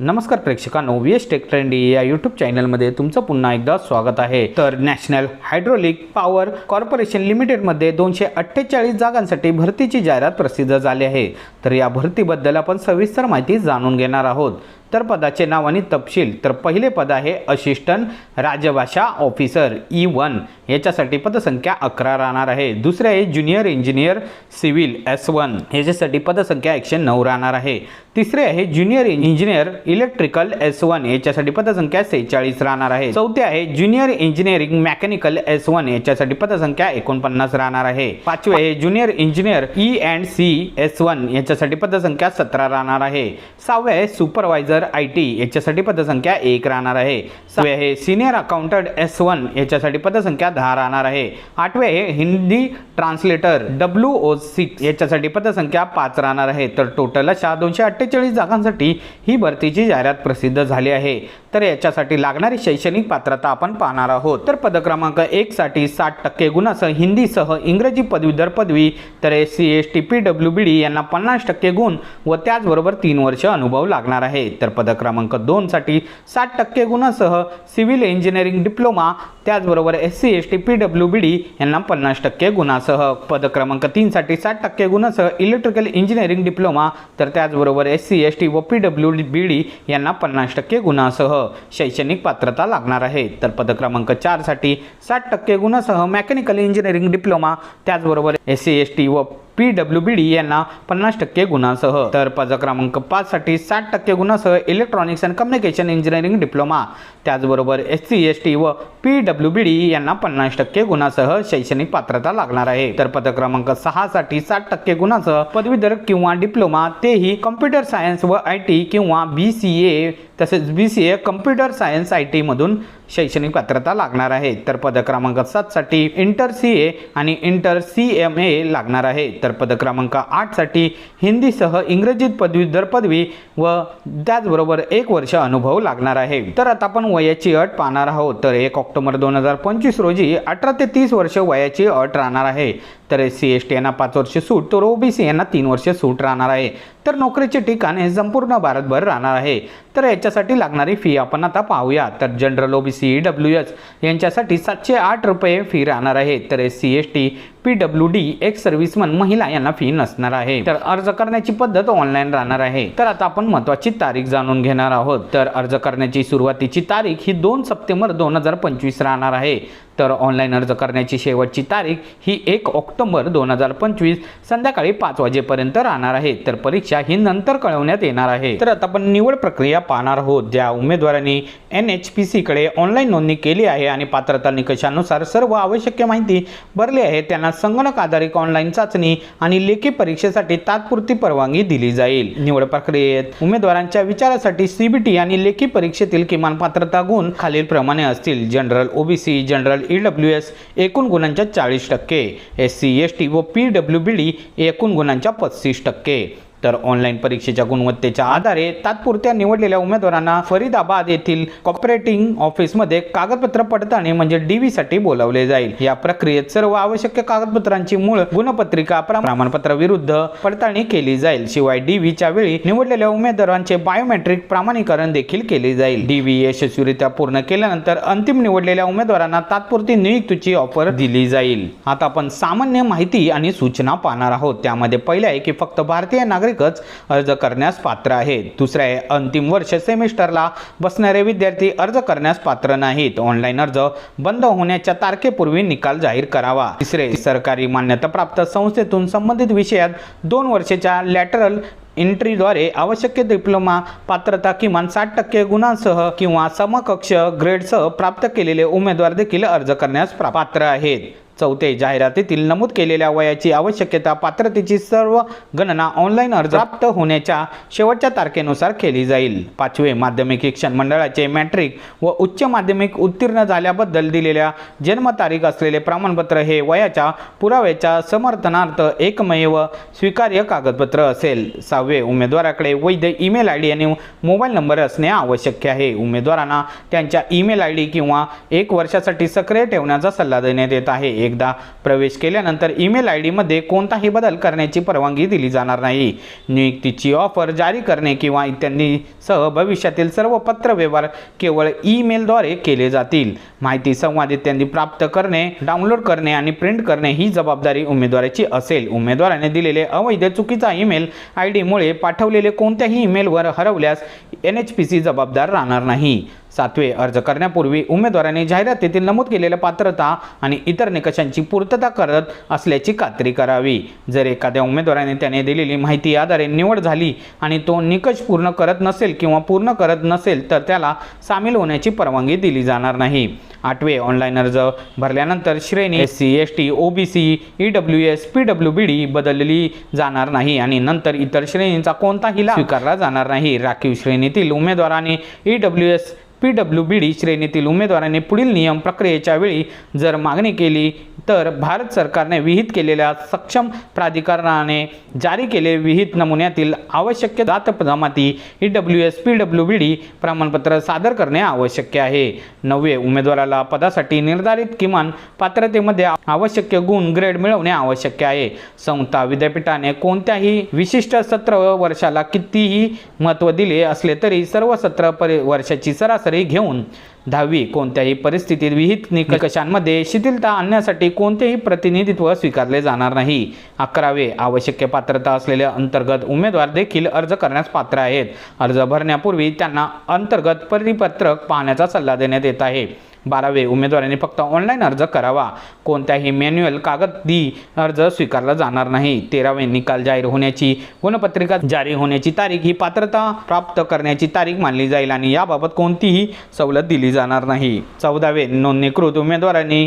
नमस्कार प्रेक्षकांनो V S tech trendy या यूट्यूब चॅनलमध्ये तुमचं पुन्हा एकदा स्वागत आहे. तर नॅशनल हायड्रोलिक पॉवर कॉर्पोरेशन लिमिटेडमध्ये दोनशे अठ्ठेचाळीस जागांसाठी भरतीची जाहिरात प्रसिद्ध झाली आहे. तर या भरतीबद्दल आपण सविस्तर माहिती जाणून घेणार आहोत. तर पदाचे नाव आणि तपशील. तर पहिले पद आहे असिस्टंट राजभाषा ऑफिसर ई वन याच्यासाठी पदसंख्या अकरा राहणार आहे. दुसरे आहे junior engineer civil S one याच्यासाठी पदसंख्या एकशे नऊ राहणार आहे. तिसरे आहे junior engineer electrical S one याच्यासाठी पदसंख्या सेहेचाळीस राहणार आहे. चौथे आहे junior engineering mechanical S one याच्यासाठी पदसंख्या एकोणपन्नास राहणार आहे. पाचवे आहे junior engineer E and C S one याच्यासाठी पदसंख्या सतरा राहणार आहे. सहावे आहे सुपरवायझर आय टी याच्यासाठी पदसंख्या एक राहणार आहे. सहावे आहे सिनियर अकाउंटंट एस वन याच्यासाठी पदसंख्या दहा राहणार आहे. आठवे आहे Hindi translator W O six याच्यासाठी पदसंख्या पाच राहणार आहे. तर टोटल अशा दोनशे अठ्ठेचाळीस जागांसाठी ही भरतीची जाहिरात प्रसिद्ध झाली आहे. तर याच्यासाठी लागणारी शैक्षणिक पात्रता आपण पाहणार आहोत. तर पद क्रमांक एक साठी साठ टक्के गुणासह हिंदीसह इंग्रजी पदवीधर पदवी तर S C S T P W B D यांना पन्नास टक्के गुण व त्याचबरोबर तीन वर्ष अनुभव लागणार आहे. तर पद क्रमांक दोनसाठी साठ टक्के गुणासह सिव्हिल इंजिनिअरिंग डिप्लोमा त्याचबरोबर S C S T P W B D यांना पन्नास टक्के गुणासह. पद क्रमांक तीनसाठी साठ टक्के गुणासह इलेक्ट्रिकल इंजिनिअरिंग डिप्लोमा तर त्याचबरोबर एस सी एस टी व पी डब्ल्यू बी डी यांना पन्नास टक्के गुणासह शैक्षणिक पात्रता लागणार आहे. तर पद क्रमांक चारसाठी साठ टक्के गुणासह मेकॅनिकल इंजिनिअरिंग डिप्लोमा त्याचबरोबर एस सी एस टी व पी डब्ल्यू बी डी यांना पन्नास टक्के गुणासह. तर पद क्रमांक पाचसाठी साठ टक्के गुणासह electronics and communication engineering diploma त्याचबरोबर एस सी एस टी व पी डब्ल्यू बी डी यांना पन्नास टक्के गुणासह शैक्षणिक पात्रता लागणार आहे. तर पद क्रमांक सहासाठी साठ टक्के गुणांसह पदवीधर किंवा डिप्लोमा तेही कम्प्युटर सायन्स व आय टी किंवा बी सी ए तसेच B C A computer science I टीमधून शैक्षणिक पात्रता लागणार आहे. तर पद क्रमांक सातसाठी इंटर सी ए आणि इंटर सी एम ए लागणार आहे. तर पद क्रमांक आठसाठी हिंदीसह इंग्रजीत पदवीधर पदवी व त्याचबरोबर एक वर्ष अनुभव लागणार आहे. तर आता आपण वयाची अट पाहणार आहोत. तर एक ऑक्टोबर दोन हजार पंचवीस रोजी अठरा ते तीस वर्ष वयाची अट राहणार आहे. तर एस सी एस टी यांना पाच वर्ष सूट तर ओबीसी यांना तीन वर्ष सूट राहणार आहे. तर नोकरीचे ठिकाण हे संपूर्ण भारतभर राहणार आहे. तर याच्यासाठी लागणारी फी आपण आता पाहूया. तर जनरल ओबीसी डब्ल्यू एस यांच्यासाठी सातशे आठ रुपये फी राहणार आहे. तर S C S T P W D ex serviceman महिला यांना फी नसणार आहे. तर अर्ज करण्याची पद्धत ऑनलाईन राहणार आहे. तर आता आपण महत्वाची तारीख जाणून घेणार आहोत. तर अर्ज करण्याची सुरुवातीची तारीख ही दोन सप्टेंबर दोन हजार पंचवीस राहणार आहे. तर ऑनलाईन अर्ज करण्याची शेवटची तारीख ही एक ऑक्टोबर दोन हजार पंचवीस संध्याकाळी पाच वाजेपर्यंत राहणार आहे. तर परीक्षा ही नंतर कळवण्यात येणार आहे. तर आता आपण निवड प्रक्रिया पाहणार आहोत. ज्या उमेदवारांनी एन एच पी सीकडे ऑनलाईन नोंदणी केली आहे आणि पात्रता निकषानुसार सर्व आवश्यक माहिती भरली आहे. त्यांना संगणक आधारित ऑनलाईन चाचणी आणि लेखी परीक्षेसाठी तात्पुरती परवानगी दिली जाईल. निवड प्रक्रियेत उमेदवारांच्या विचारासाठी सीबीटी आणि लेखी परीक्षेतील किमान पात्रता गुण खालीलप्रमाणे असतील. General OBC general E W S एकूण गुणांच्या चाळीस टक्के. एस सी एस टी व पी डब्ल्यू बी डी एकूण गुणांच्या पस्तीस टक्के. तर ऑनलाईन परीक्षेच्या गुणवत्तेच्या आधारे तात्पुरत्या निवडलेल्या उमेदवारांना फरीदाबाद येथील कॉपरेटिंग ऑफिसमध्ये कागदपत्र पडताळणी म्हणजे डीव्ही साठी बोलावले जाईल. या प्रक्रियेत सर्व आवश्यक कागदपत्रांची मूळ गुणपत्रिका प्रमाणपत्र विरुद्ध पडताळणी केली जाईल. शिवाय डीव्हीच्या वेळी निवडलेल्या उमेदवारांचे बायोमेट्रिक प्रमाणीकरण देखील केले जाईल. डीव्ही यशस्वीरित्या पूर्ण केल्यानंतर अंतिम निवडलेल्या उमेदवारांना तात्पुरती नियुक्तीची ऑफर दिली जाईल. आता आपण सामान्य माहिती आणि सूचना पाहणार आहोत. त्यामध्ये पहिले आहे की फक्त भारतीय नागरिक नागरिकच अर्ज करण्यास पात्र आहेत. दुसरे आहे अंतिम वर्ष सेमिस्टरला बसणारे विद्यार्थी अर्ज करण्यास पात्र नाहीत. ऑनलाईन अर्ज बंद होण्याच्या तारखेपूर्वी निकाल जाहीर करावा. तिसरे सरकारी मान्यताप्राप्त संस्थेतून संबंधित विषयात दोन वर्षाच्या लॅटरल एंट्रीद्वारे आवश्यक डिप्लोमा पात्रता किमान साठ टक्के गुणांसह किंवा समकक्ष ग्रेडसह प्राप्त केलेले उमेदवार देखील अर्ज करण्यास पात्र आहेत. चौथे जाहिरातीतील नमूद केलेल्या वयाची आवश्यकता पात्रतेची सर्व गणना ऑनलाईन अर्ज प्राप्त होण्याच्या शेवटच्या तारखेनुसार केली जाईल. पाचवे माध्यमिक शिक्षण मंडळाचे मॅट्रिक व उच्च माध्यमिक उत्तीर्ण झाल्याबद्दल दिलेल्या जन्मतारीख असलेले प्रमाणपत्र हे वयाच्या पुराव्याच्या समर्थनार्थ एकमेव स्वीकार्य कागदपत्र असेल. सहावे उमेदवाराकडे वैध ईमेल आय डी आणि मोबाईल नंबर असणे आवश्यक आहे. उमेदवारांना त्यांच्या ईमेल आय डी किंवा एक वर्षासाठी सक्रिय ठेवण्याचा सल्ला देण्यात येत आहे. एकदा प्रवेश केल्यानंतर ईमेल आय डीमध्ये कोणताही बदल करण्याची परवानगी दिली जाणार नाही. नियुक्तीची ऑफर जारी करणे किंवा इत्यादीसह भविष्यातील सर्व पत्रव्यवहार केवळ ईमेलद्वारे केले जातील. माहिती संवाद इत्यादी प्राप्त करणे डाउनलोड करणे आणि प्रिंट करणे ही जबाबदारी उमेदवाराची असेल. उमेदवाराने दिलेले अवैध चुकीचा ईमेल आय डीमुळे पाठवलेले कोणत्याही ईमेलवर हरवल्यास एन एच पी सी जबाबदार राहणार नाही. सातवे अर्ज करण्यापूर्वी उमेदवाराने जाहिरातीतील नमूद केलेल्या पात्रता आणि इतर निकषांची पूर्तता करत असल्याची खात्री करावी. जर एखाद्या उमेदवाराने त्याने दिलेली माहिती आधारे निवड झाली आणि तो निकष पूर्ण करत नसेल किंवा पूर्ण करत नसेल तर त्याला सामील होण्याची परवानगी दिली जाणार नाही. आठवे ऑनलाईन अर्ज भरल्यानंतर श्रेणी S C S T O B C E W S P W B D बदलली जाणार नाही आणि नंतर इतर श्रेणींचा कोणताही स्वीकारला जाणार नाही. राखीव श्रेणीतील उमेदवाराने E W S P W B D श्रेणीतील उमेदवाराने पुढील नियम प्रक्रियेच्या वेळी जर मागणी केली तर भारत सरकारने विहित केलेल्या सक्षम प्राधिकरणाने जारी केले विहित नमुन्यातील आवश्यक जात जमाती E W S P W B D प्रमाणपत्र सादर करणे आवश्यक आहे. नववे उमेदवाराला पदासाठी निर्धारित किमान पात्रतेमध्ये आवश्यक गुण ग्रेड मिळवणे आवश्यक आहे. संस्था विद्यापीठाने कोणत्याही विशिष्ट सत्र वर्षाला कितीही महत्त्व दिले असले तरी सर्व सत्र परि वर्षाची सरासरी घेऊन दहावी कोणत्याही परिस्थितीत विहित निकषांमध्ये शिथिलता आणण्यासाठी कोणतेही प्रतिनिधित्व स्वीकारले जाणार नाही. अकरावे आवश्यक पात्रता असलेले अंतर्गत उमेदवार देखील अर्ज करण्यास पात्र आहेत. अर्ज भरण्यापूर्वी त्यांना अंतर्गत परिपत्रक पाहण्याचा सल्ला देण्यात येत आहे. बारावे उमेदवारांनी फक्त ऑनलाईन अर्ज करावा. कोणत्याही मॅन्युअल कागदी अर्ज स्वीकारला जाणार नाही. तेरावे निकाल जाहीर होण्याची गुणपत्रिका जारी होण्याची तारीख ही पात्रता प्राप्त करण्याची तारीख मानली जाईल आणि याबाबत कोणतीही सवलत दिली जाणार नाही. चौदावे नोंदणीकृत उमेदवारांनी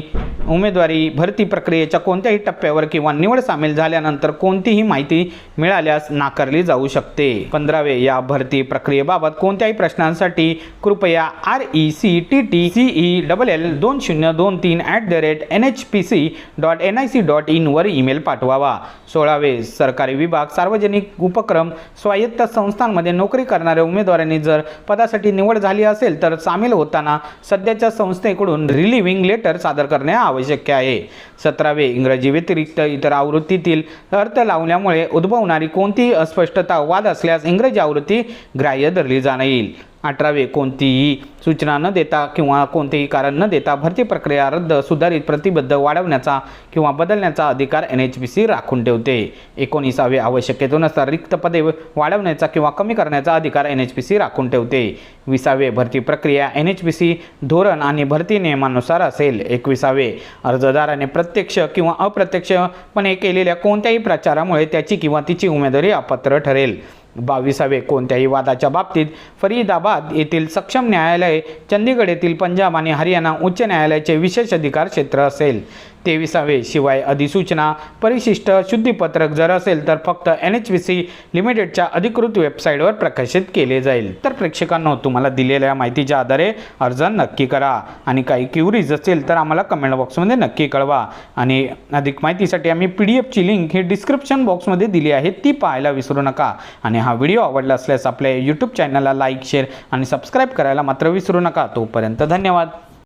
उमेदवारी भरती प्रक्रियेच्या कोणत्याही टप्प्यावर किंवा निवड सामील झाल्यानंतर कोणतीही माहिती मिळाल्यास नाकारली जाऊ शकते. पंधरावे या भरती प्रक्रियेबाबत कोणत्याही प्रश्नांसाठी कृपया R E C T T C E double L दोन शून्य दोन तीन at the rate N H P C dot N I C dot इनवर ईमेल पाठवावा. सोळावे सरकारी विभाग सार्वजनिक उपक्रम स्वायत्त संस्थांमध्ये नोकरी करणाऱ्या उमेदवारांनी जर पदासाठी निवड झाली असेल तर सामील होताना सध्याच्या संस्थेकडून रिलिव्हिंग लेटर सादर करणे आवश्यक आहे. सतरावे इंग्रजी व्यतिरिक्त इतर आवृत्तीतील अर्थ लावल्यामुळे उद्भवणारी कोणतीही अस्पष्टता वाद असल्यास इंग्रजी आवृत्ती ग्राह्य धरली जाईल अठरावे कोणतीही सूचना न देता किंवा कोणतेही कारण न देता भरती प्रक्रिया रद्द सुधारित प्रतिबद्ध वाढवण्याचा किंवा बदलण्याचा अधिकार एन एच पी सी राखून ठेवते. एकोणीसावे आवश्यकतेनुसार रिक्त पदे वाढवण्याचा किंवा कमी करण्याचा अधिकार एन एच पी सी राखून ठेवते. विसावे भरती प्रक्रिया एन एच पी सी धोरण आणि भरती नियमानुसार असेल. एकविसावे अर्जदाराने प्रत्यक्ष किंवा अप्रत्यक्षपणे केलेल्या कोणत्याही प्रचारामुळे त्याची किंवा तिची उमेदवारी अपात्र ठरेल. बावीसावे कोणत्याही वादाच्या बाबतीत फरीदाबाद येथील सक्षम न्यायालय चंदीगड येथील पंजाब आणि हरियाणा उच्च न्यायालयाचे विशेष अधिकार क्षेत्र असेल. तेविसावे. शिवाय अधिसूचना परिशिष्ट शुद्धीपत्रक जर असेल तर फक्त एन एच व्ही सी लिमिटेडच्या अधिकृत वेबसाईटवर प्रकाशित केले जाईल. तर प्रेक्षकांनो तुम्हाला दिलेल्या माहितीच्या आधारे अर्ज नक्की करा. आणि काही क्युरीज असेल तर आम्हाला कमेंट बॉक्समध्ये नक्की कळवा. आणि अधिक माहितीसाठी आम्ही पी डी एफची लिंक ही डिस्क्रिप्शन बॉक्समध्ये दिली आहे ती पाहायला विसरू नका. आणि हा व्हिडिओ आवडला असल्यास आपल्या यूट्यूब चॅनलला लाईक शेअर आणि सबस्क्राईब करायला मात्र विसरू नका. तोपर्यंत धन्यवाद.